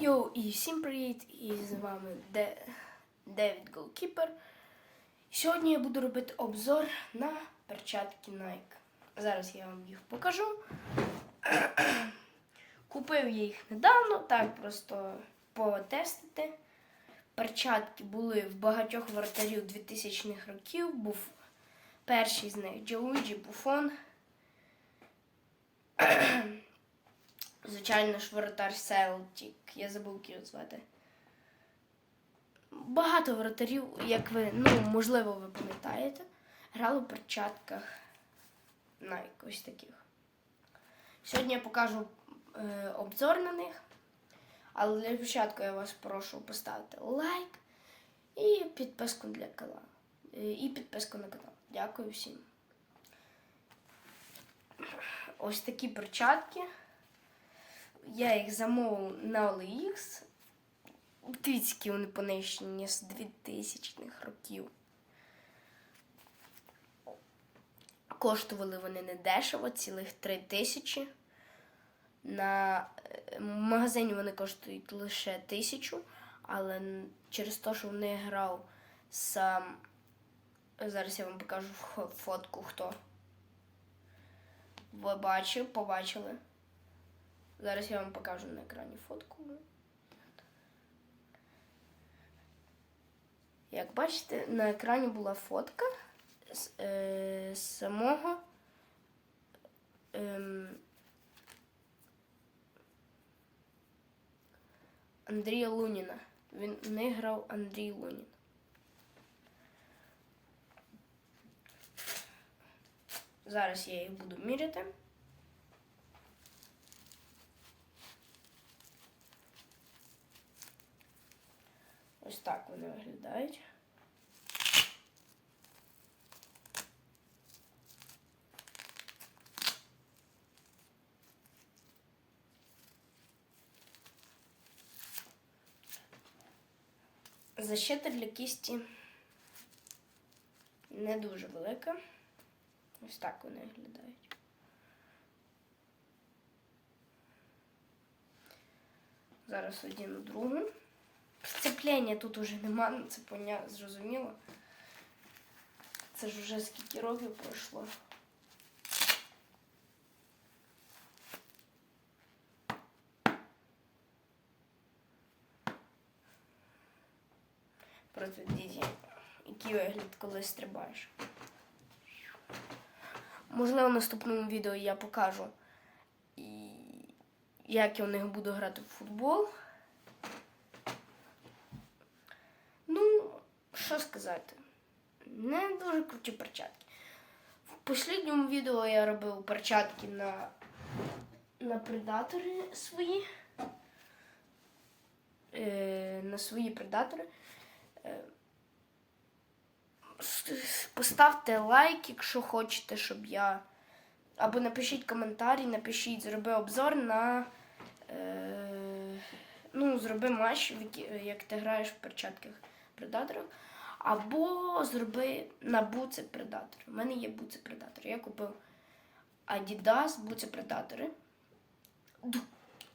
Йоу, і всім привіт! І з вами Де... Девід Голкіпер. Сьогодні я буду робити обзор на перчатки Nike. Зараз я вам їх покажу. Купив я їх недавно, так просто потестити. Перчатки були в багатьох воротарів 2000-х років. Був перший з них Джоуджі Буфон. Звичайно ж, воротар Селтік. Я забув його звати. Багато воротарів, як ви, ну, можливо, ви пам'ятаєте, грали в перчатках Nike, ось таких. Сьогодні я покажу е, обзор на них. Але для початку я вас прошу поставити лайк і підписку для каналу. Е, І підписку на канал. Дякую всім. Ось такі перчатки. Я їх замовив на OLX. Дивіться, які вони понищені з 2000-х років. Коштували вони не дешево, цілих 3 тисячі. На е, магазині вони коштують лише тисячу, але через те, що в них грав сам. Зараз я вам покажу фотку хто. Ви бачили, побачили. Зараз я вам покажу на екрані фотку. Як бачите, на екрані була фотка з, е, самого ем, Андрія Луніна. Він не грав Андрій Лунін. Зараз я їх буду міряти. Ось так вони виглядають. Защита для кісті не дуже велика. Ось так вони виглядають. Зараз одіну другу. Сцеплення тут уже нема, ну це поня... зрозуміло. Це ж вже скільки років пройшло. Просто діді, який вигляд, коли стрибаєш. Можливо, в наступному відео я покажу, як я у них буду грати в футбол. Ну, що сказати, не дуже круті перчатки. В останньому відео я робив перчатки на, на предатори свої. Е, на свої предатори. Е, Поставте лайк, якщо хочете, щоб я. Або напишіть коментарі, напишіть, зроби обзор на. Е, ну, зроби матч, як ти граєш в перчатках предаторів. Або зроби на буци предатори. У мене є буци предатори. Я купив Adidas буци предатори.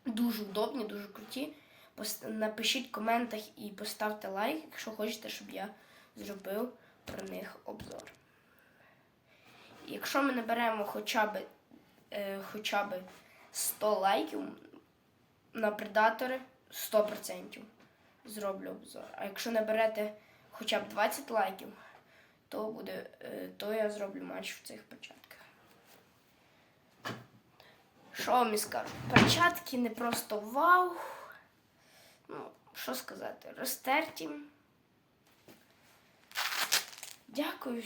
Дуже удобні, дуже круті. Напишіть в коментах і поставте лайк, якщо хочете, щоб я зробив про них обзор. Якщо ми наберемо хоча б, е, хоча б 100 лайків на предатори, 100% зроблю обзор. А якщо наберете хоча б 20 лайків, то, буде, е, то я зроблю матч в цих перчатках. Що вам і скажу? Перчатки не просто вау. Ну, що сказати, розтерті. Дякую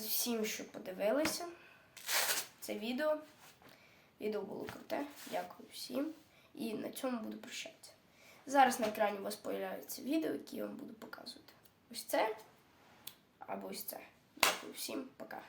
всім, що подивилися це відео. Відео було круте. Дякую всім. І на цьому буду прощатися. Зараз на екрані у вас з'являється відео, яке я вам буду показувати. Ось це або ось це. Дякую всім, пока.